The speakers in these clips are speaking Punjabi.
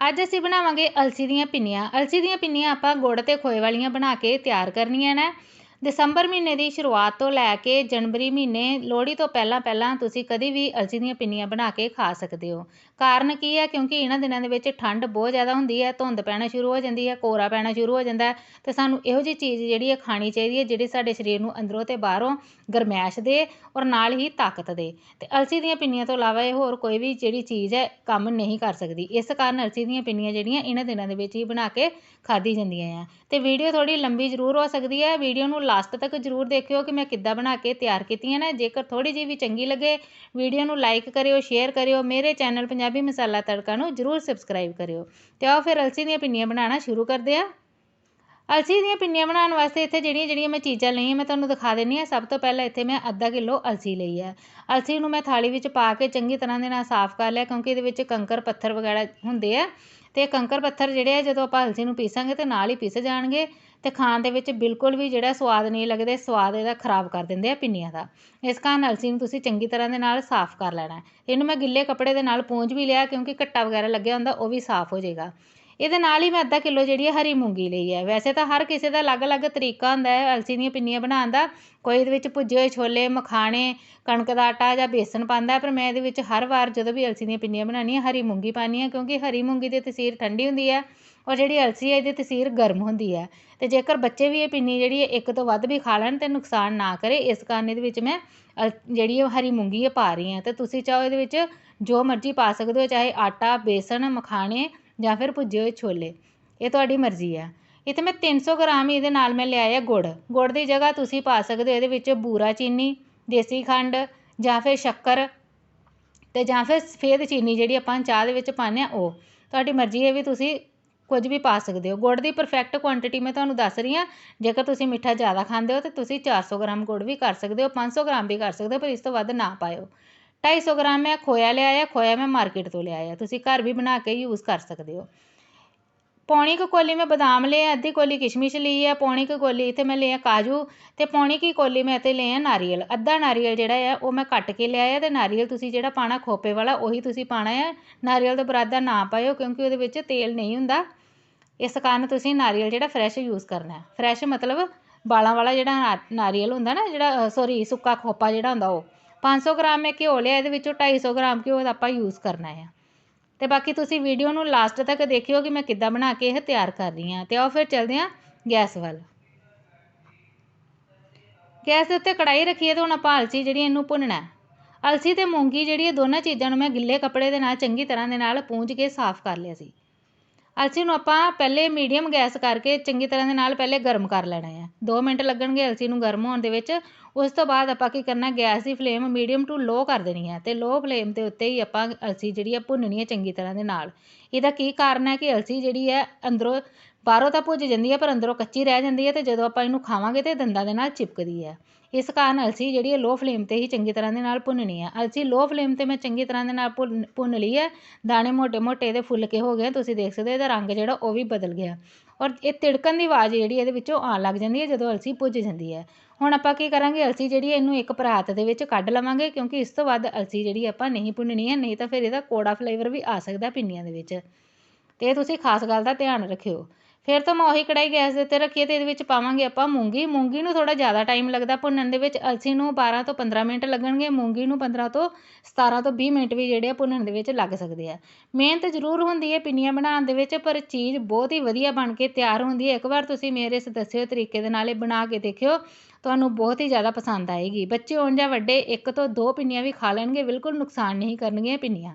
ਅੱਜ ਅਸੀਂ ਬਣਾਵਾਂਗੇ ਅਲਸੀ ਦੀਆਂ ਪਿੰਨੀਆਂ। ਅਲਸੀ ਦੀਆਂ ਪਿੰਨੀਆਂ ਆਪਾਂ ਗੁੜ ਤੇ ਖੋਏ ਵਾਲੀਆਂ ਬਣਾ ਕੇ ਤਿਆਰ ਕਰਨੀਆਂ ਨੇ। ਦਸੰਬਰ ਮਹੀਨੇ ਦੀ ਸ਼ੁਰੂਆਤ ਤੋਂ ਲੈ ਕੇ ਜਨਵਰੀ ਮਹੀਨੇ ਲੋਹੜੀ ਤੋਂ ਪਹਿਲਾਂ ਪਹਿਲਾਂ ਤੁਸੀਂ ਕਦੀ ਵੀ ਅਲਸੀ ਦੀਆਂ ਪਿੰਨੀਆਂ ਬਣਾ ਕੇ ਖਾ ਸਕਦੇ ਹੋ। ਕਾਰਨ ਕੀ ਹੈ ਕਿਉਂਕਿ ਇਹਨਾਂ ਦਿਨਾਂ ਦੇ ਵਿੱਚ ਠੰਡ ਬਹੁਤ ਜ਼ਿਆਦਾ ਹੁੰਦੀ ਹੈ ਧੁੰਦ ਪੈਣਾ ਸ਼ੁਰੂ ਹੋ ਜਾਂਦੀ ਹੈ ਕੋਰਾ ਪੈਣਾ ਸ਼ੁਰੂ ਹੋ ਜਾਂਦਾ ਅਤੇ ਸਾਨੂੰ ਇਹੋ ਜਿਹੀ ਚੀਜ਼ ਜਿਹੜੀ ਹੈ ਖਾਣੀ ਚਾਹੀਦੀ ਹੈ ਜਿਹੜੀ ਸਾਡੇ ਸਰੀਰ ਨੂੰ ਅੰਦਰੋਂ ਅਤੇ ਬਾਹਰੋਂ ਗਰਮੈਸ਼ ਦੇ ਔਰ ਨਾਲ ਹੀ ਤਾਕਤ ਦੇ। ਅਤੇ ਅਲਸੀ ਦੀਆਂ ਪਿੰਨੀਆਂ ਤੋਂ ਇਲਾਵਾ ਇਹ ਹੋਰ ਕੋਈ ਵੀ ਜਿਹੜੀ ਚੀਜ਼ ਹੈ ਕੰਮ ਨਹੀਂ ਕਰ ਸਕਦੀ। ਇਸ ਕਾਰਨ ਅਲਸੀ ਦੀਆਂ ਪਿੰਨੀਆਂ ਜਿਹੜੀਆਂ ਇਹਨਾਂ ਦਿਨਾਂ ਦੇ ਵਿੱਚ ਹੀ ਬਣਾ ਕੇ ਖਾਧੀ ਜਾਂਦੀਆਂ ਆ। ਅਤੇ ਵੀਡੀਓ ਥੋੜ੍ਹੀ ਲੰਬੀ ਜ਼ਰੂਰ ਹੋ ਸਕਦੀ ਹੈ ਵੀਡੀਓ ਨੂੰ ਲਾਸਟ ਤੱਕ ਜ਼ਰੂਰ ਦੇਖਿਓ ਕਿ ਮੈਂ ਕਿੱਦਾਂ ਬਣਾ ਕੇ ਤਿਆਰ ਕੀਤੀਆਂ ਨੇ। ਜੇਕਰ ਥੋੜ੍ਹੀ ਜਿਹੀ ਵੀ ਚੰਗੀ ਲੱਗੇ, ਵੀਡੀਓ ਨੂੰ ਲਾਈਕ ਕਰਿਓ ਸ਼ੇਅਰ ਕਰਿਓ। ਮੇਰੇ ਚੈਨਲ ਪੰਜਾਬੀ ਮਸਾਲਾ ਤੜਕਾ ਨੂੰ ਜ਼ਰੂਰ ਸਬਸਕ੍ਰਾਈਬ ਕਰਿਓ ਤੇ ਆਓ ਫਿਰ ਅਲਸੀ ਦੀਆਂ ਪਿੰਨੀਆਂ ਬਣਾਉਣਾ ਸ਼ੁਰੂ ਕਰਦੇ ਆ ਅਲਸੀ ਦੀਆਂ ਪਿੰਨੀਆਂ ਬਣਾਉਣ ਵਾਸਤੇ ਇੱਥੇ ਜਿਹੜੀਆਂ ਜਿਹੜੀਆਂ ਮੈਂ ਚੀਜ਼ਾਂ ਲਈਆਂ, ਮੈਂ ਤੁਹਾਨੂੰ ਦਿਖਾ ਦਿੰਨੀ ਆ ਸਭ ਤੋਂ ਪਹਿਲਾਂ ਇੱਥੇ ਮੈਂ ਅੱਧਾ ਕਿਲੋ ਅਲਸੀ ਲਈ ਹੈ। ਅਲਸੀ ਨੂੰ ਮੈਂ ਥਾਲੀ ਵਿੱਚ ਪਾ ਕੇ ਚੰਗੀ ਤਰ੍ਹਾਂ ਦੇ ਨਾਲ ਸਾਫ਼ ਕਰ ਲਿਆ, ਕਿਉਂਕਿ ਇਹਦੇ ਵਿੱਚ ਕੰਕਰ ਪੱਥਰ ਵਗੈਰਾ ਹੁੰਦੇ ਆ। ਤੇ ਕੰਕਰ ਪੱਥਰ ਜਿਹੜੇ ਆ, ਜਦੋਂ ਆਪਾਂ ਅਲਸੀ ਨੂੰ ਪੀਸਾਂਗੇ ਤੇ ਨਾਲ ਹੀ ਪੀਸ ਜਾਣਗੇ। ਅਤੇ ਖਾਣ ਦੇ ਵਿੱਚ ਬਿਲਕੁਲ ਵੀ ਜਿਹੜਾ ਸਵਾਦ ਨਹੀਂ ਲੱਗਦੇ, ਸਵਾਦ ਇਹਦਾ ਖਰਾਬ ਕਰ ਦਿੰਦੇ ਆ ਪਿੰਨੀਆਂ ਦਾ। ਇਸ ਕਾਰਨ ਅਲਸੀ ਨੂੰ ਤੁਸੀਂ ਚੰਗੀ ਤਰ੍ਹਾਂ ਦੇ ਨਾਲ ਸਾਫ਼ ਕਰ ਲੈਣਾ। ਇਹਨੂੰ ਮੈਂ ਗਿੱਲੇ ਕੱਪੜੇ ਦੇ ਨਾਲ ਪੂੰਝ ਵੀ ਲਿਆ ਕਿਉਂਕਿ ਘੱਟਾ ਵਗੈਰਾ ਲੱਗਿਆ ਹੁੰਦਾ, ਉਹ ਵੀ ਸਾਫ਼ ਹੋ ਜਾਏਗਾ। ਇਹਦੇ ਨਾਲ ਹੀ ਮੈਂ ਅੱਧਾ ਕਿਲੋ ਜਿਹੜੀ ਹੈ ਹਰੀ ਮੂੰਗੀ ਲਈ ਹੈ ਵੈਸੇ ਤਾਂ ਹਰ ਕਿਸੇ ਦਾ ਅਲੱਗ-ਅਲੱਗ ਤਰੀਕਾ ਹੁੰਦਾ ਹੈ, ਅਲਸੀ ਦੀਆਂ ਪਿੰਨੀਆਂ ਬਣਾਉਣ ਦਾ। ਕੋਈ ਇਹਦੇ ਵਿੱਚ ਭੁੱਜੇ ਹੋਏ ਛੋਲੇ, ਮਖਾਣੇ, ਕਣਕ ਦਾ ਆਟਾ ਜਾਂ ਬੇਸਨ ਪਾਉਂਦਾ ਪਰ ਮੈਂ ਇਹਦੇ ਵਿੱਚ ਹਰ ਵਾਰ ਜਦੋਂ ਵੀ ਅਲਸੀ ਦੀਆਂ ਪਿੰਨੀਆਂ ਬਣਾਉਣੀਆਂ ਹਰੀ ਮੂੰਗੀ ਪਾਉਂਦੀ ਹਾਂ, ਕਿਉਂਕਿ ਹਰੀ ਮੂੰਗੀ ਦੀ ਤਸੀਰ ਠੰਡੀ ਹੁੰਦੀ ਹੈ ਔਰ ਜਿਹੜੀ ਅਲਸੀ ਹੈ, ਇਹਦੀ ਤਸੀਰ ਗਰਮ ਹੁੰਦੀ ਹੈ। ਅਤੇ ਜੇਕਰ ਬੱਚੇ ਵੀ ਇਹ ਪਿੰਨੀ ਜਿਹੜੀ ਹੈ, ਇੱਕ ਤੋਂ ਵੱਧ ਵੀ ਖਾ ਲੈਣ ਤਾਂ ਨੁਕਸਾਨ ਨਾ ਕਰੇ, ਇਸ ਕਾਰਨ ਇਹਦੇ ਵਿੱਚ ਮੈਂ ਜਿਹੜੀ ਹਰੀ ਮੂੰਗੀ ਹੈ ਪਾ ਰਹੀ ਹਾਂ। ਅਤੇ ਤੁਸੀਂ ਚਾਹੋ ਇਹਦੇ ਵਿੱਚ ਜੋ ਮਰਜ਼ੀ ਪਾ ਸਕਦੇ ਹੋ, ਚਾਹੇ ਆਟਾ ਬੇਸਣ ਮਖਾਣੇ ਜਾਂ ਫਿਰ ਭੁੱਜੇ ਹੋਏ ਛੋਲੇ। ਇਹ ਤੁਹਾਡੀ ਮਰਜ਼ੀ ਆ। ਇੱਥੇ ਮੈਂ 300 ਗ੍ਰਾਮ ਇਹਦੇ ਨਾਲ ਮੈਂ ਲਿਆਇਆ ਗੁੜ। ਗੁੜ ਦੀ ਜਗ੍ਹਾ ਤੁਸੀਂ ਪਾ ਸਕਦੇ ਹੋ ਇਹਦੇ ਵਿੱਚ ਬੂਰਾ ਚੀਨੀ, ਦੇਸੀ ਖੰਡ ਜਾਂ ਫਿਰ ਸ਼ੱਕਰ ਅਤੇ ਜਾਂ ਫਿਰ ਸਫੇਦ ਚੀਨੀ ਜਿਹੜੀ ਆਪਾਂ ਚਾਹ ਦੇ ਵਿੱਚ ਪਾਉਂਦੇ ਹਾਂ ਉਹ। ਤੁਹਾਡੀ ਮਰਜ਼ੀ ਹੈ ਵੀ ਤੁਸੀਂ ਕੁਝ ਵੀ ਪਾ ਸਕਦੇ ਹੋ। ਗੁੜ ਦੀ ਪਰਫੈਕਟ ਕੁਆਂਟਿਟੀ ਮੈਂ ਤੁਹਾਨੂੰ ਦੱਸ ਰਹੀ ਹਾਂ। ਜੇਕਰ ਤੁਸੀਂ ਮਿੱਠਾ ਜ਼ਿਆਦਾ ਖਾਂਦੇ ਹੋ ਤਾਂ ਤੁਸੀਂ ਚਾਰ ਸੌ ਗ੍ਰਾਮ ਗੁੜ ਵੀ ਕਰ ਸਕਦੇ ਹੋ, ਪੰਜ ਸੌ ਗ੍ਰਾਮ ਵੀ ਕਰ ਸਕਦੇ ਹੋ, ਪਰ ਇਸ ਤੋਂ ਵੱਧ ਨਾ ਪਾਇਓ। 250 ਗ੍ਰਾਮ ਮੈਂ ਖੋਇਆ, ਲਿਆਇਆ, ਖੋਇਆ, ਮੈਂ ਮਾਰਕੀਟ ਤੋਂ ਲਿਆਇਆ। ਤੁਸੀਂ ਘਰ ਵੀ ਬਣਾ ਕੇ ਯੂਜ਼ ਕਰ ਸਕਦੇ ਹੋ। ਪੌਣੀ ਕੁ ਕੋਲੀ ਮੈਂ ਬਦਾਮ ਲਿਆ ਅੱਧੀ ਕੋਲੀ ਕਿਸ਼ਮਿਸ਼ ਲਈ ਹੈ ਪੌਣੀ ਕੁ ਕੋਲੀ ਇੱਥੇ ਮੈਂ ਲਿਆ ਕਾਜੂ ਤੇ ਪੌਣੀ ਕੀ ਕੋਲੀ ਮੈਂ ਇੱਥੇ ਲਿਆ ਨਾਰੀਅਲ। ਅੱਧਾ ਨਾਰੀਅਲ ਜਿਹੜਾ ਆ, ਉਹ ਮੈਂ ਕੱਟ ਕੇ ਲਿਆਇਆ ਤੇ ਨਾਰੀਅਲ ਤੁਸੀਂ ਜਿਹੜਾ ਪਾਣਾ ਖੋਪੇ ਵਾਲਾ, ਉਹੀ ਤੁਸੀਂ ਪਾਣਾ ਹੈ ਨਾਰੀਅਲ ਦਾ ਬਰਾਦਾ ਨਾ ਪਾਇਓ ਕਿਉਂਕਿ ਉਹਦੇ ਵਿੱਚ ਤੇਲ ਨਹੀਂ ਹੁੰਦਾ। ਇਸ ਕਾਰਨ ਤੁਸੀਂ ਨਾਰੀਅਲ ਜਿਹੜਾ ਫਰੈਸ਼ ਯੂਜ਼ ਕਰਨਾ ਹੈ। ਫਰੈਸ਼ ਮਤਲਬ ਬਾਲਾਂ ਵਾਲਾ ਜਿਹੜਾ ਨਾਰੀਅਲ ਹੁੰਦਾ ਨਾ ਜਿਹੜਾ ਸੌਰੀ ਸੁੱਕਾ ਖੋਪਾ ਜਿਹੜਾ ਹੁੰਦਾ ਉਹ। ਪੰਜ ਸੌ ਗ੍ਰਾਮ ਮੈਂ ਘਿਓ ਲਿਆ, ਇਹਦੇ ਵਿੱਚੋਂ ਢਾਈ ਸੌ ਗ੍ਰਾਮ ਘਿਓ ਦਾ ਆਪਾਂ ਯੂਜ਼ ਕਰਨਾ ਆ। ਅਤੇ ਬਾਕੀ ਤੁਸੀਂ ਵੀਡੀਓ ਨੂੰ ਲਾਸਟ ਤੱਕ ਦੇਖਿਓ ਕਿ ਮੈਂ ਕਿੱਦਾਂ ਬਣਾ ਕੇ ਇਹ ਤਿਆਰ ਕਰ ਰਹੀ ਹਾਂ। ਅਤੇ ਆਓ ਫਿਰ ਚੱਲਦੇ ਹਾਂ ਗੈਸ ਵੱਲ। ਗੈਸ ਦੇ ਉੱਤੇ ਕੜਾਈ ਰੱਖੀਏ ਤੇ ਹੁਣ ਆਪਾਂ ਅਲਸੀ ਜਿਹੜੀ ਇਹਨੂੰ ਭੁੰਨਣਾ ਅਲਸੀ ਤੇ ਮੂੰਗੀ ਜਿਹੜੀ ਇਹ ਦੋਨਾਂ ਚੀਜ਼ਾਂ ਨੂੰ ਮੈਂ ਗਿੱਲੇ ਕੱਪੜੇ ਦੇ ਨਾਲ ਚੰਗੀ ਤਰ੍ਹਾਂ ਦੇ ਨਾਲ ਪੂੰਝ ਕੇ ਸਾਫ਼ ਕਰ ਲਿਆ ਸੀ। ਅਲਸੀ ਨੂੰ ਆਪਾਂ ਪਹਿਲੇ ਮੀਡੀਅਮ ਗੈਸ ਕਰਕੇ ਚੰਗੀ ਤਰ੍ਹਾਂ ਦੇ ਨਾਲ ਪਹਿਲੇ ਗਰਮ ਕਰ ਲੈਣਾ ਹੈ 2 ਮਿੰਟ ਲੱਗਣਗੇ ਅਲਸੀ ਨੂੰ ਗਰਮ ਹੋਣ ਦੇ ਵਿੱਚ। ਉਸ ਤੋਂ ਬਾਅਦ ਆਪਾਂ ਕੀ ਕਰਨਾ ਗੈਸ ਦੀ ਫਲੇਮ ਮੀਡੀਅਮ ਟੂ ਲੋ ਕਰ ਦੇਣੀ ਹੈ ਤੇ ਲੋ ਫਲੇਮ ਦੇ ਉੱਤੇ ਹੀ ਆਪਾਂ ਅਲਸੀ ਜਿਹੜੀ ਆ ਭੁੰਨਣੀ ਹੈ ਚੰਗੀ ਤਰ੍ਹਾਂ ਦੇ ਨਾਲ। ਇਹਦਾ ਕੀ ਕਾਰਨ ਹੈ ਕਿ ਅਲਸੀ ਜਿਹੜੀ ਹੈ ਅੰਦਰੋਂ ਬਾਹਰੋਂ ਤਾਂ ਭੁੱਜ ਜਾਂਦੀ ਹੈ ਪਰ ਅੰਦਰੋਂ ਕੱਚੀ ਰਹਿ ਜਾਂਦੀ ਹੈ ਅਤੇ ਜਦੋਂ ਆਪਾਂ ਇਹਨੂੰ ਖਾਵਾਂਗੇ ਤਾਂ ਦੰਦਾਂ ਦੇ ਨਾਲ ਚਿਪਕਦੀ ਹੈ ਇਸ ਕਾਰਨ ਅਲਸੀ ਜਿਹੜੀ ਹੈ ਲੋਅ ਫਲੇਮ ਤੇ ਹੀ ਚੰਗੀ ਤਰ੍ਹਾਂ ਦੇ ਨਾਲ ਭੁੰਨਣੀ ਹੈ ਅਲਸੀ ਲੋਅ ਫਲੇਮ ਤੇ ਮੈਂ ਚੰਗੀ ਤਰ੍ਹਾਂ ਦੇ ਨਾਲ ਭੁੰਨ ਲਈ ਹੈ ਦਾਣੇ ਮੋਟੇ ਮੋਟੇ ਇਹਦੇ ਫੁੱਲ ਕੇ ਹੋ ਗਏ ਤੁਸੀਂ ਦੇਖ ਸਕਦੇ ਹੋ ਇਹਦਾ ਰੰਗ ਜਿਹੜਾ ਉਹ ਵੀ ਬਦਲ ਗਿਆ। ਔਰ ਇਹ ਤਿੜਕਣ ਦੀ ਆਵਾਜ਼ ਜਿਹੜੀ ਇਹਦੇ ਵਿੱਚੋਂ ਆਉਣ ਲੱਗ ਜਾਂਦੀ ਹੈ ਜਦੋਂ ਅਲਸੀ ਭੁੱਜ ਜਾਂਦੀ ਹੈ ਹੁਣ ਆਪਾਂ ਕੀ ਕਰਾਂਗੇ, ਅਲਸੀ ਜਿਹੜੀ ਇਹਨੂੰ ਇੱਕ ਪਰਾਤ ਦੇ ਵਿੱਚ ਕੱਢ ਲਵਾਂਗੇ, ਕਿਉਂਕਿ ਇਸ ਤੋਂ ਵੱਧ ਅਲਸੀ ਜਿਹੜੀ ਆਪਾਂ ਨਹੀਂ ਭੁੰਨਣੀ ਹੈ ਨਹੀਂ ਤਾਂ ਫਿਰ ਇਹਦਾ ਕੋੜਾ ਫਲੇਵਰ ਵੀ ਆ ਸਕਦਾ ਪਿੰਨੀਆਂ ਦੇ ਵਿੱਚ। ਤੇ ਤੁਸੀਂ ਖਾਸ ਗੱਲ ਦਾ ਧਿਆਨ ਰੱਖਿਓ। ਫਿਰ ਤੋਂ ਮੈਂ ਉਹੀ ਕੜਾਈ ਗੈਸ ਦੇ ਉੱਤੇ ਰੱਖੀ ਅਤੇ ਇਹਦੇ ਵਿੱਚ ਪਾਵਾਂਗੇ ਆਪਾਂ ਮੂੰਗੀ। ਮੂੰਗੀ ਨੂੰ ਥੋੜ੍ਹਾ ਜ਼ਿਆਦਾ ਟਾਈਮ ਲੱਗਦਾ ਭੁੰਨਣ ਦੇ ਵਿੱਚ। ਅਲਸੀ ਨੂੰ 12 ਤੋਂ 15 ਮਿੰਟ ਲੱਗਣਗੇ। ਮੂੰਗੀ ਨੂੰ 15 ਤੋਂ 17 ਤੋਂ ਵੀਹ ਮਿੰਟ ਵੀ ਜਿਹੜੇ ਆ ਭੁੰਨਣ ਦੇ ਵਿੱਚ ਲੱਗ ਸਕਦੇ ਆ। ਮਿਹਨਤ ਜ਼ਰੂਰ ਹੁੰਦੀ ਹੈ ਪਿੰਨੀਆਂ ਬਣਾਉਣ ਦੇ ਵਿੱਚ, ਪਰ ਚੀਜ਼ ਬਹੁਤ ਹੀ ਵਧੀਆ ਬਣ ਕੇ ਤਿਆਰ ਹੁੰਦੀ ਹੈ। ਇੱਕ ਵਾਰ ਤੁਸੀਂ ਮੇਰੇ ਇਸ ਦੱਸੇ ਤਰੀਕੇ ਦੇ ਨਾਲ ਇਹ ਬਣਾ ਕੇ ਦੇਖਿਓ, ਤੁਹਾਨੂੰ ਬਹੁਤ ਹੀ ਜ਼ਿਆਦਾ ਪਸੰਦ ਆਏਗੀ। ਬੱਚੇ ਹੋਣ ਜਾਂ ਵੱਡੇ, ਇੱਕ ਤੋਂ ਦੋ ਪਿੰਨੀਆਂ ਵੀ ਖਾ ਲੈਣਗੇ, ਬਿਲਕੁਲ ਨੁਕਸਾਨ ਨਹੀਂ ਕਰਨਗੀਆਂ ਪਿੰਨੀਆਂ।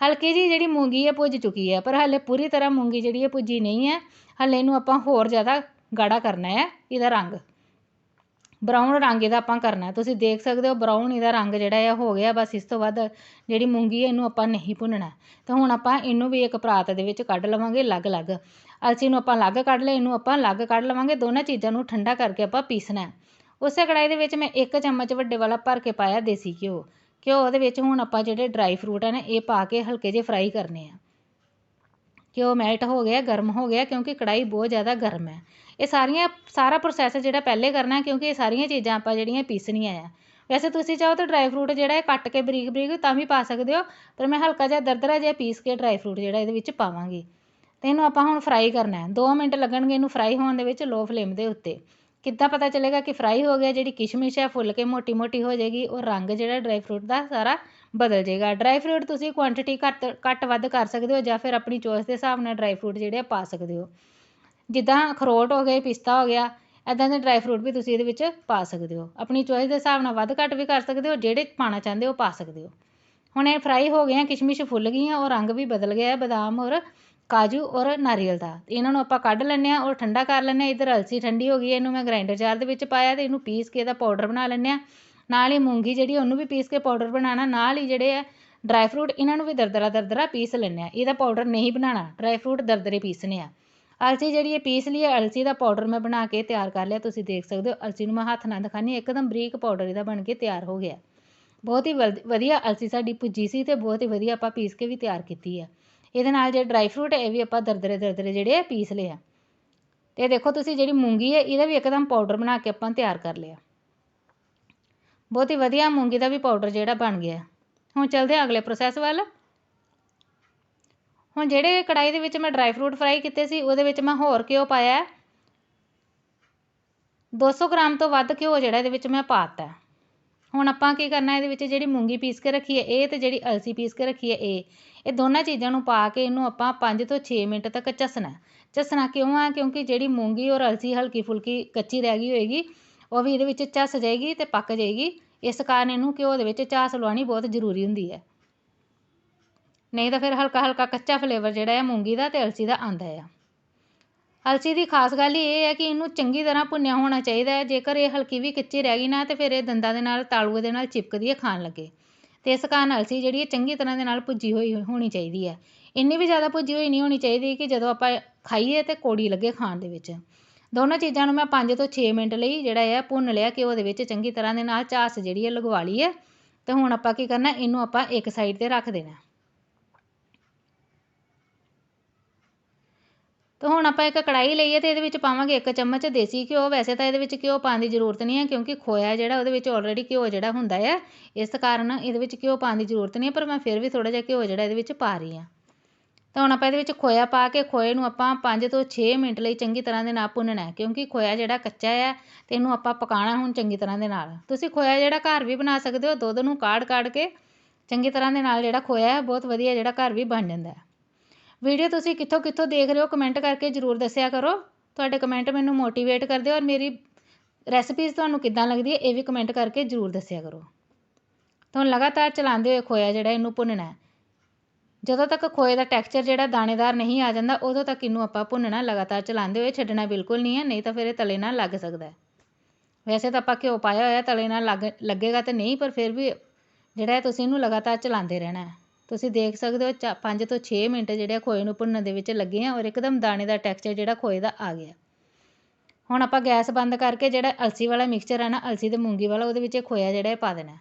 ਹਲਕੀ ਜੀ ਜਿਹੜੀ ਮੂੰਗੀ ਹੈ ਭੁੱਜ ਚੁੱਕੀ ਹੈ, ਪਰ ਹਾਲੇ ਪੂਰੀ ਤਰ੍ਹਾਂ ਮੂੰਗੀ ਜਿਹੜੀ ਹੈ ਭੁੱਜੀ ਨਹੀਂ ਹੈ। ਹਾਲੇ ਇਹਨੂੰ ਆਪਾਂ ਹੋਰ ਜ਼ਿਆਦਾ ਗਾੜਾ ਕਰਨਾ ਹੈ, ਇਹਦਾ ਰੰਗ। ਬਰਾਊਨ ਰੰਗ ਇਹਦਾ ਆਪਾਂ ਕਰਨਾ ਤੁਸੀਂ ਦੇਖ ਸਕਦੇ ਹੋ ਬਰਾਊਨ ਇਹਦਾ ਰੰਗ ਜਿਹੜਾ ਹੈ, ਹੋ ਗਿਆ। ਬਸ ਇਸ ਤੋਂ ਬਾਅਦ ਜਿਹੜੀ ਮੂੰਗੀ ਹੈ, ਇਹਨੂੰ ਆਪਾਂ ਨਹੀਂ ਭੁੰਨਣਾ। ਤਾਂ ਹੁਣ ਆਪਾਂ ਇਹਨੂੰ ਵੀ ਇੱਕ ਪਰਾਤ ਦੇ ਵਿੱਚ ਕੱਢ ਲਵਾਂਗੇ ਅਲੱਗ-ਅਲੱਗ। ਅਲਸੀ ਨੂੰ ਆਪਾਂ ਅਲੱਗ ਕੱਢ ਲਿਆ, ਇਹਨੂੰ ਆਪਾਂ ਅਲੱਗ ਕੱਢ ਲਵਾਂਗੇ। ਦੋਨਾਂ ਚੀਜ਼ਾਂ ਨੂੰ ਠੰਡਾ ਕਰਕੇ ਆਪਾਂ ਪੀਸਣਾ ਉਸੇ ਕੜਾਈ ਦੇ ਵਿੱਚ ਮੈਂ ਇੱਕ ਚਮਚ ਵੱਡੇ ਵਾਲਾ ਭਰ ਕੇ ਪਾਇਆ ਦੇਸੀ ਘਿਓ। ਘਿਓ ਉਹਦੇ ਵਿੱਚ ਹੁਣ ਆਪਾਂ ਜਿਹੜੇ ਡਰਾਈ ਫਰੂਟ ਆ ਨਾ, ਇਹ ਪਾ ਕੇ ਹਲਕੇ ਜਿਹੇ ਫਰਾਈ ਕਰਨੇ ਆ। ਘਿਓ ਮੈਲਟ ਹੋ ਗਿਆ, ਗਰਮ ਹੋ ਗਿਆ, ਕਿਉਂਕਿ ਕੜਾਈ ਬਹੁਤ ਜ਼ਿਆਦਾ ਗਰਮ ਹੈ। ਇਹ ਸਾਰੀਆਂ, ਸਾਰਾ ਪ੍ਰੋਸੈਸ ਜਿਹੜਾ ਪਹਿਲੇ ਕਰਨਾ, ਕਿਉਂਕਿ ਇਹ ਸਾਰੀਆਂ ਚੀਜ਼ਾਂ ਆਪਾਂ ਜਿਹੜੀਆਂ ਪੀਸਣੀਆਂ ਆ। ਵੈਸੇ ਤੁਸੀਂ ਚਾਹੋ ਤਾਂ ਡਰਾਈ ਫਰੂਟ ਜਿਹੜਾ ਹੈ, ਕੱਟ ਕੇ ਬਰੀਕ ਬਰੀਕ ਤਾਂ ਵੀ ਪਾ ਸਕਦੇ ਹੋ, ਪਰ ਮੈਂ ਹਲਕਾ ਜਿਹਾ ਦਰਦਰਾ ਜਿਹਾ ਪੀਸ ਕੇ ਡਰਾਈ ਫਰੂਟ ਜਿਹੜਾ ਇਹਦੇ ਵਿੱਚ ਪਾਵਾਂਗੀ। ਤੇ ਇਹਨੂੰ ਆਪਾਂ ਹੁਣ ਫਰਾਈ ਕਰਨਾ ਹੈ। 2 ਮਿੰਟ ਲੱਗਣਗੇ ਇਹਨੂੰ ਫਰਾਈ ਹੋਣ ਦੇ ਵਿੱਚ ਲੋ ਫਲੇਮ ਦੇ ਉੱਤੇ। ਕਿੱਦਾਂ ਪਤਾ ਚੱਲੇਗਾ ਕਿ ਫਰਾਈ ਹੋ ਗਿਆ, ਜਿਹੜੀ ਕਿਸ਼ਮਿਸ਼ ਹੈ, ਫੁੱਲ ਕੇ ਮੋਟੀ ਮੋਟੀ ਹੋ ਜਾਏਗੀ, ਉਹ ਰੰਗ ਜਿਹੜਾ ਡਰਾਈ ਫਰੂਟ ਦਾ ਸਾਰਾ ਬਦਲ ਜਾਏਗਾ। ਡਰਾਈ ਫਰੂਟ ਤੁਸੀਂ ਕੁਆਂਟੀਟੀ ਘੱਟ ਘੱਟ ਵੱਧ ਕਰ ਸਕਦੇ ਹੋ ਜਾਂ ਫਿਰ ਆਪਣੀ ਚੋਇਸ ਦੇ ਹਿਸਾਬ ਨਾਲ ਡਰਾਈ ਫਰੂਟ ਜਿਹੜੇ ਆ ਪਾ ਸਕਦੇ ਹੋ। ਜਿੱਦਾਂ ਅਖਰੋਟ ਹੋ ਗਏ, ਪਿਸਤਾ ਹੋ ਗਿਆ ਐਦਾਂ ਦੇ ਡਰਾਈ ਫਰੂਟ ਵੀ ਤੁਸੀਂ ਇਹਦੇ ਵਿੱਚ ਪਾ ਸਕਦੇ ਹੋ। ਆਪਣੀ ਚੋਇਸ ਦੇ ਹਿਸਾਬ ਨਾਲ ਵੱਧ ਘੱਟ ਵੀ ਕਰ ਸਕਦੇ ਹੋ, ਜਿਹੜੇ ਪਾਣਾ ਚਾਹੁੰਦੇ ਹੋ ਪਾ ਸਕਦੇ ਹੋ। ਹੁਣ ਇਹ ਫਰਾਈ ਹੋ ਗਏ ਆ ਕਿਸ਼ਮਿਸ਼ ਫੁੱਲ ਗਈਆਂ ਔਰ ਰੰਗ ਵੀ ਬਦਲ ਗਿਆ ਹੈ, ਬਦਾਮ ਔਰ ਕਾਜੂ ਔਰ ਨਾਰੀਅਲ ਦਾ। ਇਹਨਾਂ ਨੂੰ ਆਪਾਂ ਕੱਢ ਲੈਂਦੇ ਹਾਂ ਔਰ ਠੰਡਾ ਕਰ ਲੈਂਦੇ ਹਾਂ। ਇੱਧਰ ਅਲਸੀ ਠੰਡੀ ਹੋ ਗਈ ਇਹਨੂੰ ਮੈਂ ਗ੍ਰਾਈਂਡਰ ਜਾਰ ਦੇ ਵਿੱਚ ਪਾਇਆ ਅਤੇ ਇਹਨੂੰ ਪੀਸ ਕੇ ਇਹਦਾ ਪਾਊਡਰ ਬਣਾ ਲੈਂਦੇ ਹਾਂ। ਨਾਲ ਹੀ ਮੂੰਗੀ ਜਿਹੜੀ ਉਹਨੂੰ ਵੀ ਪੀਸ ਕੇ ਪਾਊਡਰ ਬਣਾਉਣਾ। ਨਾਲ ਹੀ ਜਿਹੜੇ ਆ ਡਰਾਈ ਫਰੂਟ ਇਹਨਾਂ ਨੂੰ ਵੀ ਦਰਦਰਾ ਦਰਦਰਾ ਪੀਸ ਲੈਂਦੇ ਹਾਂ। ਇਹਦਾ ਪਾਊਡਰ ਨਹੀਂ ਬਣਾਉਣਾ ਡਰਾਈ ਫਰੂਟ ਦਰਦਰੇ ਪੀਸਣੇ ਆ। ਅਲਸੀ ਜਿਹੜੀ ਇਹ ਪੀਸ ਲਈ ਹੈ, ਅਲਸੀ ਦਾ ਪਾਊਡਰ ਮੈਂ ਬਣਾ ਕੇ ਤਿਆਰ ਕਰ ਲਿਆ। ਤੁਸੀਂ ਦੇਖ ਸਕਦੇ ਹੋ, ਅਲਸੀ ਨੂੰ ਮੈਂ ਹੱਥ ਨਾਲ ਦਿਖਾਨੀ ਇੱਕਦਮ ਬਰੀਕ ਪਾਊਡਰ ਇਹਦਾ ਬਣ ਕੇ ਤਿਆਰ ਹੋ ਗਿਆ। ਬਹੁਤ ਹੀ ਵਧੀਆ ਅਲਸੀ ਸਾਡੀ ਭੁੱਜੀ ਸੀ ਤੇ ਬਹੁਤ ਹੀ ਵਧੀਆ ਆਪਾਂ ਪੀਸ ਕੇ ਵੀ ਤਿਆਰ ਕੀਤੀ ਆ। ਇਹਦੇ ਨਾਲ ਜਿਹੜੇ ਡਰਾਈ ਫਰੂਟ ਹੈ, ਇਹ ਵੀ ਆਪਾਂ ਦਰਦਰੇ ਦਰਦਰੇ ਜਿਹੜੇ ਆ ਪੀਸ ਲਏ ਆ। ਤੇ ਦੇਖੋ ਤੁਸੀਂ ਜਿਹੜੀ ਮੂੰਗੀ ਹੈ, ਇਹਦਾ ਵੀ ਇੱਕਦਮ ਪਾਊਡਰ ਬਣਾ ਕੇ ਆਪਾਂ ਤਿਆਰ ਕਰ ਲਿਆ। ਬਹੁਤ ਹੀ ਵਧੀਆ ਮੂੰਗੀ ਦਾ ਵੀ ਪਾਊਡਰ ਜਿਹੜਾ ਬਣ ਗਿਆ ਹੁਣ ਚਲਦੇ ਆ ਅਗਲੇ ਪ੍ਰੋਸੈਸ ਵੱਲ। ਹੁਣ ਜਿਹੜੇ ਕੜਾਈ ਦੇ ਵਿੱਚ ਮੈਂ ਡਰਾਈ ਫਰੂਟ ਫਰਾਈ ਕੀਤੇ ਸੀ, ਉਹਦੇ ਵਿੱਚ ਮੈਂ ਹੋਰ ਘਿਓ ਪਾਇਆ 200 ਗ੍ਰਾਮ ਤੋਂ ਵੱਧ ਘਿਓ ਜਿਹੜਾ ਇਹਦੇ ਵਿੱਚ ਮੈਂ ਪਾਤਾ ਹੁਣ ਆਪਾਂ ਕੀ ਕਰਨਾ, ਇਹਦੇ ਵਿੱਚ ਜਿਹੜੀ ਮੂੰਗੀ ਪੀਸ ਕੇ ਰੱਖੀ ਹੈ, ਇਹ ਤੇ ਜਿਹੜੀ ਅਲਸੀ ਪੀਸ ਕੇ ਰੱਖੀ ਹੈ, ਇਹ। ਇਹ ਦੋਨਾਂ ਚੀਜ਼ਾਂ ਨੂੰ ਪਾ ਕੇ ਇਹਨੂੰ ਆਪਾਂ 5 ਤੋਂ 6 ਮਿੰਟ ਤੱਕ ਚਸਣਾ ਚਸਣਾ ਕਿਉਂ ਆ? ਕਿਉਂਕਿ ਜਿਹੜੀ ਮੂੰਗੀ ਔਰ ਅਲਸੀ ਹਲਕੀ ਫੁਲਕੀ ਕੱਚੀ ਰਹਿ ਗਈ ਹੋਏਗੀ, ਉਹ ਵੀ ਇਹਦੇ ਵਿੱਚ ਚਸ ਜਾਏਗੀ ਤੇ ਪੱਕ ਜਾਏਗੀ। ਇਸ ਕਾਰਨ ਇਹਨੂੰ ਘਿਓ ਦੇ ਵਿੱਚ ਚਾਸ ਲਵਾਉਣੀ ਬਹੁਤ ਜ਼ਰੂਰੀ ਹੁੰਦੀ ਹੈ। ਨਹੀਂ ਤਾਂ ਫਿਰ ਹਲਕਾ ਹਲਕਾ ਕੱਚਾ ਫਲੇਵਰ ਜਿਹੜਾ ਹੈ, ਮੂੰਗੀ ਦਾ ਤੇ ਅਲਸੀ ਦਾ ਆਂਦਾ ਆ। ਅਲਸੀ ਦੀ ਖਾਸ ਗੱਲ ਇਹ ਹੈ ਕਿ ਇਹਨੂੰ ਚੰਗੀ ਤਰ੍ਹਾਂ ਭੁੰਨਿਆ ਹੋਣਾ ਚਾਹੀਦਾ ਹੈ। ਜੇਕਰ ਇਹ ਹਲਕੀ ਵੀ ਕੱਚੀ ਰਹਿ ਗਈ ਨਾ, ਤਾਂ ਫਿਰ ਇਹ ਦੰਦਾਂ ਦੇ ਨਾਲ, ਤਾਲੂਏ ਦੇ ਨਾਲ ਚਿਪਕਦੀ ਹੈ, ਖਾਣ ਲੱਗੇ। ਅਤੇ ਇਸ ਕਾਰਨ ਅਲਸੀ ਜਿਹੜੀ ਹੈ ਚੰਗੀ ਤਰ੍ਹਾਂ ਦੇ ਨਾਲ ਭੁੱਜੀ ਹੋਈ ਹੋਣੀ ਚਾਹੀਦੀ ਹੈ। ਇੰਨੀ ਵੀ ਜ਼ਿਆਦਾ ਭੁੱਜੀ ਹੋਈ ਨਹੀਂ ਹੋਣੀ ਚਾਹੀਦੀ ਕਿ ਜਦੋਂ ਆਪਾਂ ਖਾਈਏ ਤਾਂ ਕੋੜੀ ਲੱਗੇ ਖਾਣ ਦੇ ਵਿੱਚ। ਦੋਨੋਂ ਚੀਜ਼ਾਂ ਨੂੰ ਮੈਂ 5 ਤੋਂ 6 ਮਿੰਟ ਲਈ ਜਿਹੜਾ ਹੈ ਭੁੰਨ ਲਿਆ ਘਿਓ ਦੇ ਵਿੱਚ ਚੰਗੀ ਤਰ੍ਹਾਂ ਦੇ ਨਾਲ ਝਾਸ ਜਿਹੜੀ ਹੈ ਲਗਵਾ ਲਈ ਹੈ। ਤੇ ਹੁਣ ਆਪਾਂ ਕੀ ਕਰਨਾ, ਇਹਨੂੰ ਆਪਾਂ ਇੱਕ ਸਾਈਡ ਤੇ ਰੱਖ ਦੇਣਾ। ਤਾਂ ਹੁਣ ਆਪਾਂ ਇੱਕ ਕੜਾਈ ਲਈਏ ਤੇ ਇਹਦੇ ਵਿੱਚ ਪਾਵਾਂਗੇ ਇੱਕ ਚਮਚ ਦੇਸੀ ਘਿਓ। ਵੈਸੇ ਤਾਂ ਇਹਦੇ ਵਿੱਚ ਘਿਓ ਪਾਉਣ ਦੀ ਜ਼ਰੂਰਤ ਨਹੀਂ ਹੈ ਕਿਉਂਕਿ ਖੋਇਆ ਜਿਹੜਾ ਉਹਦੇ ਵਿੱਚ ਆਲਰੇਡੀ ਘਿਓ ਜਿਹੜਾ ਹੁੰਦਾ ਹੈ ਇਸ ਕਾਰਨ ਇਹਦੇ ਵਿੱਚ ਘਿਓ ਪਾਉਣ ਦੀ ਜ਼ਰੂਰਤ ਨਹੀਂ ਪਰ ਮੈਂ ਫਿਰ ਵੀ ਥੋੜ੍ਹਾ ਜਿਹਾ ਘਿਓ ਜਿਹੜਾ ਇਹਦੇ ਵਿੱਚ ਪਾ ਰਹੀ ਹਾਂ। ਤਾਂ ਹੁਣ ਆਪਾਂ ਇਹਦੇ ਵਿੱਚ ਖੋਇਆ ਪਾ ਕੇ, ਖੋਏ ਨੂੰ ਆਪਾਂ 5 ਤੋਂ 6 ਮਿੰਟ ਲਈ ਚੰਗੀ ਤਰ੍ਹਾਂ ਦੇ ਨਾਲ ਭੁੰਨਣਾ ਕਿਉਂਕਿ ਖੋਇਆ ਜਿਹੜਾ ਕੱਚਾ ਹੈ ਤੇ ਇਹਨੂੰ ਆਪਾਂ ਪਕਾਉਣਾ ਹੁਣ ਚੰਗੀ ਤਰ੍ਹਾਂ ਦੇ ਨਾਲ। ਤੁਸੀਂ ਖੋਇਆ ਜਿਹੜਾ ਘਰ ਵੀ ਬਣਾ ਸਕਦੇ ਹੋ, ਦੁੱਧ ਨੂੰ ਕਾੜ ਕਾੜ ਕੇ ਚੰਗੀ ਤਰ੍ਹਾਂ ਦੇ ਨਾਲ ਜਿਹੜਾ ਖੋਇਆ ਹੈ, ਬਹੁਤ ਵਧੀਆ ਜਿਹੜਾ ਘਰ ਵੀ ਬਣ ਜਾਂਦਾ ਹੈ। ਵੀਡੀਓ ਤੁਸੀਂ ਕਿੱਥੋਂ ਕਿੱਥੋਂ ਦੇਖ ਰਹੇ ਹੋ ਕਮੈਂਟ ਕਰਕੇ ਜ਼ਰੂਰ ਦੱਸਿਆ ਕਰੋ। ਤੁਹਾਡੇ ਕਮੈਂਟ ਮੈਨੂੰ ਮੋਟੀਵੇਟ ਕਰਦੇ ਔਰ ਮੇਰੀ ਰੈਸਪੀਜ਼ ਤੁਹਾਨੂੰ ਕਿੱਦਾਂ ਲੱਗਦੀ ਹੈ, ਇਹ ਵੀ ਕਮੈਂਟ ਕਰਕੇ ਜ਼ਰੂਰ ਦੱਸਿਆ ਕਰੋ। ਤੁਹਾਨੂੰ ਲਗਾਤਾਰ ਚਲਾਉਂਦੇ ਹੋਏ ਖੋਇਆ ਜਿਹੜਾ ਇਹਨੂੰ ਭੁੰਨਣਾ ਜਦੋਂ ਤੱਕ ਖੋਏ ਦਾ ਟੈਕਸਚਰ ਜਿਹੜਾ ਦਾਣੇਦਾਰ ਨਹੀਂ ਆ ਜਾਂਦਾ, ਉਦੋਂ ਤੱਕ ਇਹਨੂੰ ਆਪਾਂ ਭੁੰਨਣਾ, ਲਗਾਤਾਰ ਚਲਾਉਂਦੇ ਹੋਏ ਛੱਡਣਾ ਬਿਲਕੁਲ ਨਹੀਂ ਹੈ, ਨਹੀਂ ਤਾਂ ਫਿਰ ਇਹ ਤਲੇ ਨਾਲ ਲੱਗ ਸਕਦਾ ਵੈਸੇ ਤਾਂ ਆਪਾਂ ਘਿਓ ਪਾਇਆ ਹੋਇਆ, ਤਲੇ ਨਾਲ ਲੱਗ, ਲੱਗੇਗਾ ਤਾਂ ਨਹੀਂ, ਪਰ ਫਿਰ ਵੀ ਜਿਹੜਾ ਤੁਸੀਂ ਇਹਨੂੰ ਲਗਾਤਾਰ ਚਲਾਉਂਦੇ ਰਹਿਣਾ ਹੈ। ਤੁਸੀਂ ਦੇਖ ਸਕਦੇ ਹੋ ਚਾ ਪੰਜ ਤੋਂ 6 ਮਿੰਟ ਜਿਹੜੇ ਖੋਏ ਨੂੰ ਭੁੰਨਣ ਦੇ ਵਿੱਚ ਲੱਗੇ ਆ ਔਰ ਇੱਕਦਮ ਦਾਣੇ ਦਾ ਟੈਕਸਚਰ ਜਿਹੜਾ ਖੋਏ ਦਾ ਆ ਗਿਆ। ਹੁਣ ਆਪਾਂ ਗੈਸ ਬੰਦ ਕਰਕੇ ਜਿਹੜਾ ਅਲਸੀ ਵਾਲਾ ਮਿਕਸਚਰ ਹੈ ਨਾ, ਅਲਸੀ ਤੇ ਮੂੰਗੀ ਵਾਲਾ, ਉਹਦੇ ਵਿੱਚ ਖੋਇਆ ਜਿਹੜਾ ਇਹ ਪਾ ਦੇਣਾ।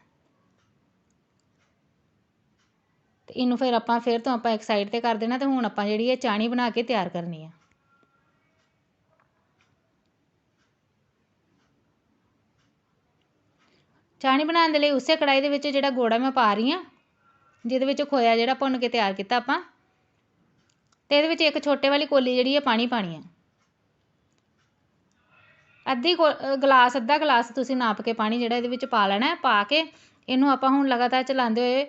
ਤੇ ਇਹਨੂੰ ਫਿਰ ਆਪਾਂ ਫਿਰ ਤੋਂ ਆਪਾਂ ਇੱਕ ਸਾਈਡ ਤੇ ਕਰ ਦੇਣਾ ਤੇ ਹੁਣ ਆਪਾਂ ਜਿਹੜੀ ਇਹ ਚਾਣੀ ਬਣਾ ਕੇ ਤਿਆਰ ਕਰਨੀ ਆ। ਚਾਣੀ ਬਣਾਉਣ ਦੇ ਲਈ ਉਸੇ ਕੜਾਈ ਦੇ ਵਿੱਚ ਜਿਹੜਾ ਗੋੜਾ ਮੈਂ ਪਾ ਰਹੀ ਆ ਜਿਹਦੇ ਵਿੱਚ ਖੋਇਆ ਜਿਹੜਾ ਭੁੰਨ ਕੇ ਤਿਆਰ ਕੀਤਾ ਆਪਾਂ, ਤੇ ਇਹਦੇ ਵਿੱਚ ਇੱਕ ਛੋਟੇ ਵਾਲੀ ਕੋਲੀ ਜਿਹੜੀ ਹੈ ਪਾਣੀ ਪਾਣੀ ਹੈ ਅੱਧੀ ਗਲਾਸ, ਅੱਧਾ ਗਲਾਸ ਤੁਸੀਂ ਨਾਪ ਕੇ ਪਾਣੀ ਜਿਹੜਾ ਇਹਦੇ ਵਿੱਚ ਪਾ ਲੈਣਾ ਹੈ, ਪਾ ਕੇ ਇਹਨੂੰ ਆਪਾਂ ਹੁਣ ਲਗਾਤਾਰ ਚਲਾਉਂਦੇ ਹੋਏ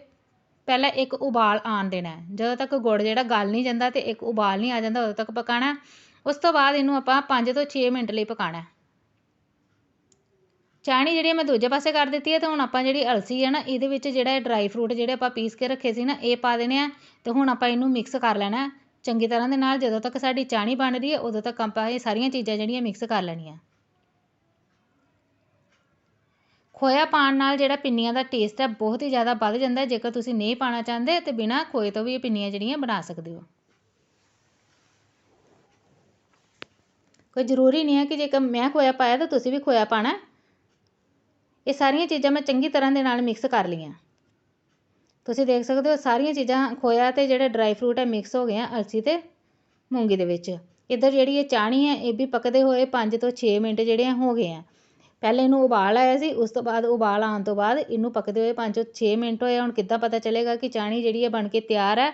ਪਹਿਲਾਂ ਇੱਕ ਉਬਾਲ ਆਣ ਦੇਣਾ ਹੈ। ਜਦੋਂ ਤੱਕ ਗੁੜ ਜਿਹੜਾ ਗਲ ਨਹੀਂ ਜਾਂਦਾ ਤੇ ਇੱਕ ਉਬਾਲ ਨਹੀਂ ਆ ਜਾਂਦਾ, ਉਦੋਂ ਤੱਕ ਪਕਾਣਾ ਉਸ ਤੋਂ ਬਾਅਦ ਇਹਨੂੰ ਆਪਾਂ 5 ਤੋਂ 6 ਮਿੰਟ ਲਈ ਪਕਾਣਾ ਚਾਹਣੀ ਜਿਹੜੀ ਮੈਂ ਦੂਜੇ ਪਾਸੇ ਕਰ ਦਿੱਤੀ ਹੈ, ਤੇ ਹੁਣ ਆਪਾਂ ਜਿਹੜੀ ਅਲਸੀ ਹੈ ਨਾ, ਇਹਦੇ ਵਿੱਚ ਜਿਹੜਾ ਡਰਾਈ ਫਰੂਟ ਜਿਹੜੇ ਆਪਾਂ ਪੀਸ ਕੇ ਰੱਖੇ ਸੀ ਨਾ, ਇਹ ਪਾ ਦੇਣੇ ਆ ਤੇ ਹੁਣ ਆਪਾਂ ਇਹਨੂੰ ਮਿਕਸ ਕਰ ਲੈਣਾ ਚੰਗੀ ਤਰ੍ਹਾਂ ਦੇ ਨਾਲ ਜਦੋਂ ਤੱਕ ਸਾਡੀ ਚਾਹਣੀ ਬਣ ਰਹੀ ਹੈ, ਉਦੋਂ ਤੱਕ ਆਪਾਂ ਇਹ ਸਾਰੀਆਂ ਚੀਜ਼ਾਂ ਜਿਹੜੀਆਂ ਮਿਕਸ ਕਰ ਲੈਣੀਆਂ। ਖੋਇਆ ਪਾਣ ਨਾਲ ਜਿਹੜਾ ਪਿੰਨੀਆਂ ਦਾ ਟੇਸਟ ਹੈ, ਬਹੁਤ ਹੀ ਜ਼ਿਆਦਾ ਵੱਧ ਜਾਂਦਾ ਹੈ, ਜੇਕਰ ਤੁਸੀਂ ਨਹੀਂ ਪਾਣਾ ਚਾਹੁੰਦੇ ਤੇ ਬਿਨਾਂ ਖੋਏ ਤੋਂ ਵੀ ਇਹ ਪਿੰਨੀਆਂ ਜਿਹੜੀਆਂ ਬਣਾ ਸਕਦੇ ਹੋ। ਕੋਈ ਜ਼ਰੂਰੀ ਨਹੀਂ ਹੈ ਕਿ ਜੇਕਰ ਮੈਂ ਖੋਇਆ ਪਾਇਆ ਤਾਂ ਤੁਸੀਂ ਵੀ ਖੋਇਆ ਪਾਣਾ ਇਹ ਸਾਰੀਆਂ ਚੀਜ਼ਾਂ ਮੈਂ ਚੰਗੀ ਤਰ੍ਹਾਂ ਦੇ ਨਾਲ ਮਿਕਸ ਕਰ ਲਈਆਂ। ਤੁਸੀਂ ਦੇਖ ਸਕਦੇ ਹੋ ਸਾਰੀਆਂ ਚੀਜ਼ਾਂ ਖੋਇਆ ਤੇ ਜਿਹੜੇ ਡਰਾਈ ਫਰੂਟ ਹੈ ਮਿਕਸ ਹੋ ਗਏ ਆ ਅਲਸੀ ਤੇ ਮੂੰਗੀ ਦੇ ਵਿੱਚ। ਇੱਧਰ ਜਿਹੜੀ ਇਹ ਚਾਣੀ ਹੈ ਇਹ ਵੀ ਪੱਕਦੇ ਹੋਏ 5 ਤੋਂ 6 ਮਿੰਟ ਜਿਹੜੇ ਹੋ ਗਏ ਆ। ਪਹਿਲੇ ਇਹਨੂੰ ਉਬਾਲ ਆਇਆ ਸੀ, ਉਸ ਤੋਂ ਬਾਅਦ ਉਬਾਲ ਆਉਣ ਤੋਂ ਬਾਅਦ ਇਹਨੂੰ ਪੱਕਦੇ ਹੋਏ 5 ਤੋਂ 6 ਮਿੰਟ ਹੋਏ ਹੁਣ ਕਿੱਦਾਂ ਪਤਾ ਚੱਲੇਗਾ ਕਿ ਚਾਣੀ ਜਿਹੜੀ ਹੈ ਬਣ ਕੇ ਤਿਆਰ ਹੈ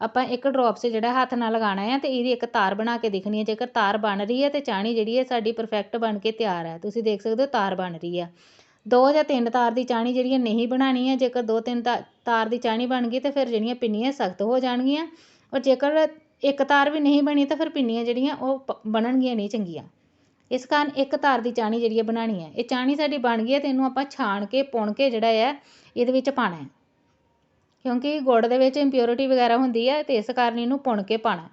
ਆਪਾਂ ਇੱਕ ਡ੍ਰੌਪਸ ਜਿਹੜਾ ਹੱਥ ਨਾਲ ਲਗਾਉਣਾ ਹੈ ਤੇ ਇਹਦੀ ਇੱਕ ਤਾਰ ਬਣਾ ਕੇ ਦੇਖਣੀ ਹੈ ਜੇਕਰ ਤਾਰ ਬਣ ਰਹੀ ਹੈ ਤੇ ਚਾਣੀ ਜਿਹੜੀ ਹੈ ਸਾਡੀ ਪਰਫੈਕਟ ਬਣ ਕੇ ਤਿਆਰ ਹੈ ਤੁਸੀਂ ਦੇਖ ਸਕਦੇ ਹੋ ਤਾਰ ਬਣ ਰਹੀ ਹੈ ਦੋ ਜਾਂ ਤਿੰਨ ਤਾਰ ਦੀ ਚਾਣੀ ਜਿਹੜੀ ਹੈ ਨਹੀਂ ਬਣਾਉਣੀ ਹੈ ਜੇਕਰ ਦੋ ਤਿੰਨ ਤਾ, ਤਾਰ ਦੀ ਚਾਣੀ ਬਣ ਗਈ ਤਾਂ ਫਿਰ ਜਿਹੜੀਆਂ ਪਿੰਨੀਆਂ ਸਖਤ ਹੋ ਜਾਣਗੀਆਂ। ਔਰ ਜੇਕਰ ਇੱਕ ਤਾਰ ਵੀ ਨਹੀਂ ਬਣੀ ਤਾਂ ਫਿਰ ਪਿੰਨੀਆਂ ਜਿਹੜੀਆਂ ਉਹ ਬਣਨਗੀਆਂ ਨਹੀਂ ਚੰਗੀਆਂ। ਇਸ ਕਾਰਨ ਇੱਕ ਤਾਰ ਦੀ ਚਾਣੀ ਜਿਹੜੀ ਹੈ ਬਣਾਉਣੀ ਹੈ ਇਹ ਚਾਹਣੀ ਸਾਡੀ ਬਣ ਗਈ ਹੈ ਤੇ ਇਹਨੂੰ ਆਪਾਂ ਛਾਣ ਕੇ, ਪੁਣ ਕੇ ਜਿਹੜਾ ਹੈ ਇਹਦੇ ਵਿੱਚ ਪਾਣਾ ਹੈ ਕਿਉਂਕਿ ਗੁੜ ਦੇ ਵਿੱਚ ਇੰਪਿਉਰਿਟੀ ਵਗੈਰਾ ਹੁੰਦੀ ਹੈ ਤੇ ਇਸ ਕਾਰਨ ਇਹਨੂੰ ਪੁਣ ਕੇ ਪਾਣਾ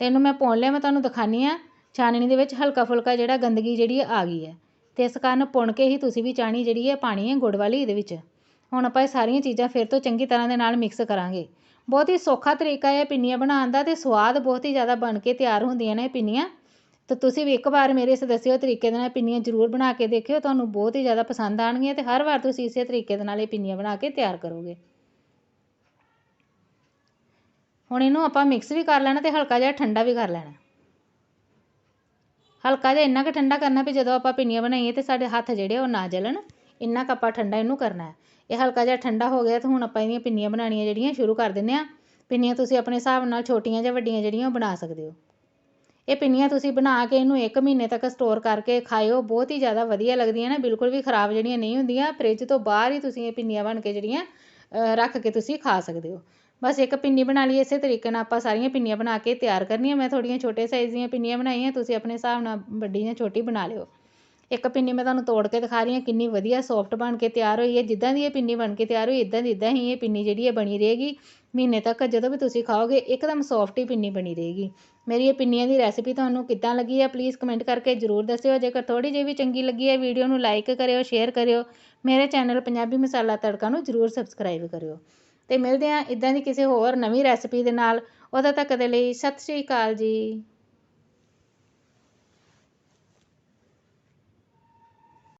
ਤੇ ਇਹਨੂੰ ਮੈਂ ਪੁਣ ਲਿਆ, ਮੈਂ ਤੁਹਾਨੂੰ ਦਿਖਾਨੀ ਆ। ਛਾਨਣੀ ਦੇ ਵਿੱਚ ਹਲਕਾ ਫੁਲਕਾ ਜਿਹੜਾ ਗੰਦਗੀ ਜਿਹੜੀ ਆ ਗਈ ਹੈ ਅਤੇ ਇਸ ਕਾਰਨ ਪੁਣ ਕੇ ਹੀ ਤੁਸੀਂ ਵੀ ਚਾਹਣੀ ਜਿਹੜੀ ਹੈ ਪਾਉਣੀ ਹੈ ਗੁੜ ਵਾਲੀ ਇਹਦੇ ਵਿੱਚ। ਹੁਣ ਆਪਾਂ ਇਹ ਸਾਰੀਆਂ ਚੀਜ਼ਾਂ ਫਿਰ ਤੋਂ ਚੰਗੀ ਤਰ੍ਹਾਂ ਦੇ ਨਾਲ ਮਿਕਸ ਕਰਾਂਗੇ। ਬਹੁਤ ਹੀ ਸੌਖਾ ਤਰੀਕਾ ਹੈ ਪਿੰਨੀਆਂ ਬਣਾਉਣ ਦਾ ਅਤੇ ਸਵਾਦ ਬਹੁਤ ਹੀ ਜ਼ਿਆਦਾ ਬਣ ਕੇ ਤਿਆਰ ਹੁੰਦੀਆਂ ਨੇ ਪਿੰਨੀਆਂ। ਤਾਂ ਤੁਸੀਂ ਵੀ ਇੱਕ ਵਾਰ ਮੇਰੇ ਇਸ ਦੱਸੇ ਹੋਏ ਤਰੀਕੇ ਦੇ ਨਾਲ ਪਿੰਨੀਆਂ ਜ਼ਰੂਰ ਬਣਾ ਕੇ ਦੇਖਿਓ, ਤੁਹਾਨੂੰ ਬਹੁਤ ਹੀ ਜ਼ਿਆਦਾ ਪਸੰਦ ਆਣਗੀਆਂ ਅਤੇ ਹਰ ਵਾਰ ਤੁਸੀਂ ਇਸੇ ਤਰੀਕੇ ਦੇ ਨਾਲ ਇਹ ਪਿੰਨੀਆਂ ਬਣਾ ਕੇ ਤਿਆਰ ਕਰੋਗੇ। ਹੁਣ ਇਹਨੂੰ ਆਪਾਂ ਮਿਕਸ ਵੀ ਕਰ ਲੈਣਾ ਤੇ ਹਲਕਾ ਜਿਹਾ ਠੰਡਾ ਵੀ ਕਰ ਲੈਣਾ। ਹਲਕਾ ਜਿਹਾ ਇੰਨਾ ਕੁ ਠੰਡਾ ਕਰਨਾ ਵੀ ਜਦੋਂ ਆਪਾਂ ਪਿੰਨੀਆਂ ਬਣਾਈਏ ਤੇ ਸਾਡੇ ਹੱਥ ਜਿਹੜੇ ਉਹ ਨਾ ਜਲਣ, ਇੰਨਾ ਕੁ ਆਪਾਂ ਠੰਡਾ ਇਹਨੂੰ ਕਰਨਾ ਇਹ ਹਲਕਾ ਜਿਹਾ ਠੰਡਾ ਹੋ ਗਿਆ ਤਾਂ ਹੁਣ ਆਪਾਂ ਇਹਦੀਆਂ ਪਿੰਨੀਆਂ ਬਣਾਉਣੀਆਂ ਜਿਹੜੀਆਂ ਸ਼ੁਰੂ ਕਰ ਦਿੰਦੇ ਆ ਪਿੰਨੀਆਂ ਤੁਸੀਂ ਆਪਣੇ ਹਿਸਾਬ ਨਾਲ ਛੋਟੀਆਂ ਜਾਂ ਵੱਡੀਆਂ ਜਿਹੜੀਆਂ ਉਹ ਬਣਾ ਸਕਦੇ ਹੋ। ਇਹ ਪਿੰਨੀਆਂ ਤੁਸੀਂ ਬਣਾ ਕੇ ਇਹਨੂੰ 1 ਮਹੀਨੇ ਤੱਕ ਸਟੋਰ ਕਰਕੇ ਖਾਇਓ, ਬਹੁਤ ਹੀ ਜ਼ਿਆਦਾ ਵਧੀਆ ਲੱਗਦੀਆਂ ਨੇ, ਬਿਲਕੁਲ ਵੀ ਖਰਾਬ ਜਿਹੜੀਆਂ ਨਹੀਂ ਹੁੰਦੀਆਂ। ਫ੍ਰਿਜ ਤੋਂ ਬਾਹਰ ਹੀ ਤੁਸੀਂ ਇਹ ਪਿੰਨੀਆਂ ਬਣ ਕੇ ਜਿਹੜੀਆਂ ਰੱਖ ਕੇ ਤੁਸੀਂ ਖਾ ਸਕਦੇ ਹੋ। ਬਸ ਇੱਕ ਪਿੰਨੀ ਬਣਾ ਲਈ ਇਸੇ ਤਰੀਕੇ ਨਾਲ ਆਪਾਂ ਸਾਰੀਆਂ ਪਿੰਨੀਆਂ ਬਣਾ ਕੇ ਤਿਆਰ ਕਰਨੀਆਂ। ਮੈਂ ਥੋੜ੍ਹੀਆਂ ਛੋਟੇ ਸਾਈਜ਼ ਦੀਆਂ ਪਿੰਨੀਆਂ ਬਣਾਈਆਂ, ਤੁਸੀਂ ਆਪਣੇ ਹਿਸਾਬ ਨਾਲ ਵੱਡੀ ਜਾਂ ਛੋਟੀ ਬਣਾ ਲਿਓ। ਇੱਕ ਪਿੰਨੀ ਮੈਂ ਤੁਹਾਨੂੰ ਤੋੜ ਕੇ ਦਿਖਾ ਰਹੀ ਹਾਂ, ਕਿੰਨੀ ਵਧੀਆ ਸੌਫਟ ਬਣ ਕੇ ਤਿਆਰ ਹੋਈ ਹੈ। ਜਿੱਦਾਂ ਦੀ ਇਹ ਪਿੰਨੀ ਬਣ ਕੇ ਤਿਆਰ ਹੋਈ ਇਦਾਂ ਦੀ ਇਦਾਂ ਹੀ ਇਹ ਪਿੰਨੀ ਜਿਹੜੀ ਹੈ ਬਣੀ ਰਹੇਗੀ। ਮਹੀਨੇ ਤੱਕ ਜਦੋਂ ਵੀ ਤੁਸੀਂ ਖਾਓਗੇ, ਇੱਕਦਮ ਸੌਫਟ ਹੀ ਪਿੰਨੀ ਬਣੀ ਰਹੇਗੀ। ਮੇਰੀ ਇਹ ਪਿੰਨੀਆਂ ਦੀ ਰੈਸਿਪੀ ਤੁਹਾਨੂੰ ਕਿੱਦਾਂ ਲੱਗੀ ਹੈ ਪਲੀਜ਼ ਕਮੈਂਟ ਕਰਕੇ ਜ਼ਰੂਰ ਦੱਸਿਓ। ਜੇਕਰ ਥੋੜੀ ਜਿਹੀ ਵੀ ਚੰਗੀ ਲੱਗੀ ਹੈ ਵੀਡੀਓ ਨੂੰ ਲਾਈਕ ਕਰਿਓ ਸ਼ੇਅਰ ਕਰਿਓ। ਮੇਰੇ ਚੈਨਲ ਪੰਜਾਬੀ ਮਸਾਲਾ ਤੜਕਾ ਨੂੰ ਜ਼ਰੂਰ ਸਬਸਕ੍ਰਾਈਬ ਕਰਿਓ। ਅਤੇ ਮਿਲਦੇ ਹਾਂ ਇੱਦਾਂ ਦੀ ਕਿਸੇ ਹੋਰ ਨਵੀਂ ਰੈਸਪੀ ਦੇ ਨਾਲ। ਉਦੋਂ ਤੱਕ ਦੇ ਲਈ ਸਤਿ ਸ਼੍ਰੀ ਅਕਾਲ ਜੀ।